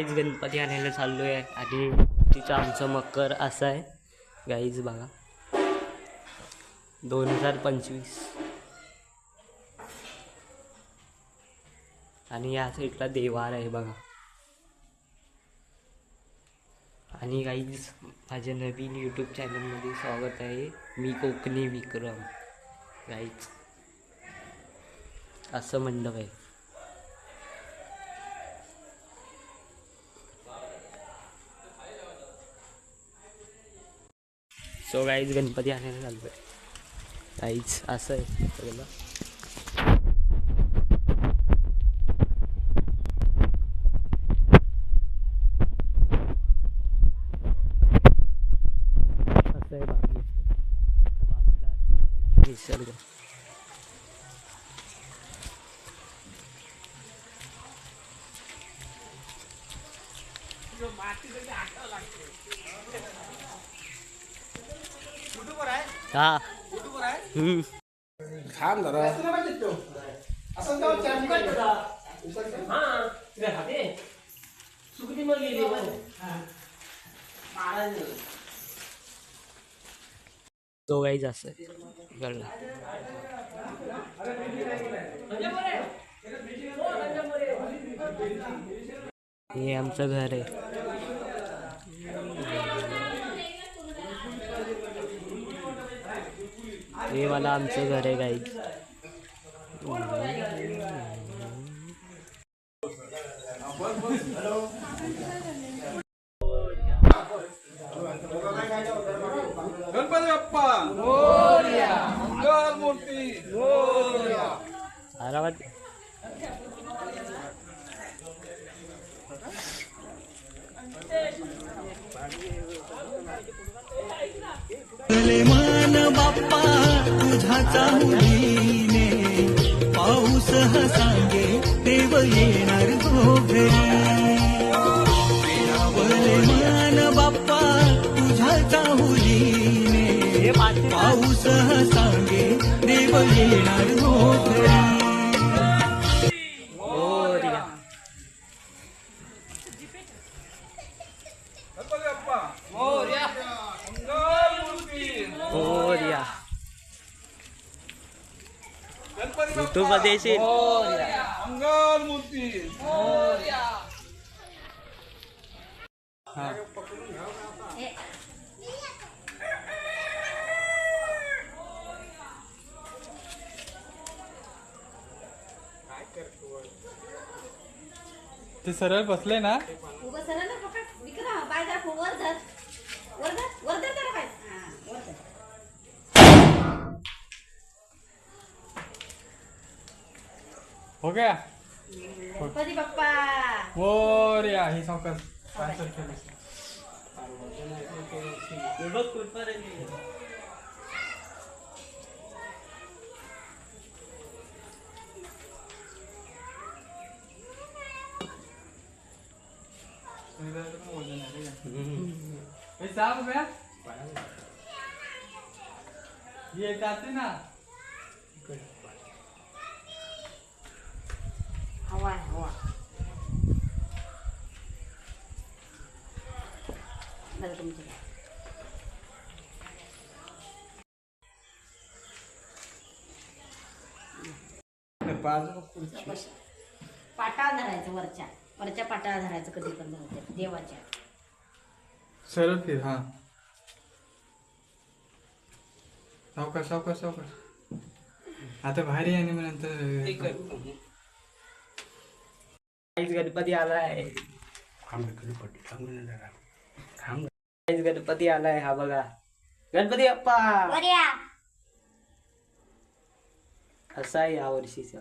Guys Ganpati आणायला चाललो आहे आणि तिचं आमचं मकर असं आहे. गाईज बघा. दोन हजार पंचवीस. आणि या साईडला देवार आहे बघा. आणि गाईज माझ्या नवीन यूट्यूब चॅनलमध्ये स्वागत आहे. मी कोकणी विक्रम. गाईज असं मंडप आहे. सो गाईज गणपती आणायला चालतो आहे गाईज असं आहे. सगळं असं आहे बाजू बाजूला हा. हम्म थांब जरा. तो गाईज असं आहे. कळलं हे आमचं घर आहे. हे मला आमचं घर आहे गाईज गणपती चाहुलीने पाऊस हा सांगे देव येणार मान बाप्पा तुझ्या चाहुलीने पाऊस हा सांगे देव येणार हो गणपती तू मूर्ती सरळ बसले ना? सरळ हो गया गणपती बाप्पा मोरया ही सावकाश पाच केलं. हे साफ ये जाते ना. वा वा हवा तुमचं धरायचं वरच्या. वरच्या पाटा धरायचं कधी पण धरायचं देवाच्या. सरळ फिर हा. सावकाश सावकाश सावकाश. आता भारी आहे आणि मग नंतर गणपती आलाय. गणपती आलाय हा बघा. गणपती बाप्पा बऱ्या असा आहे या वर्षीचा.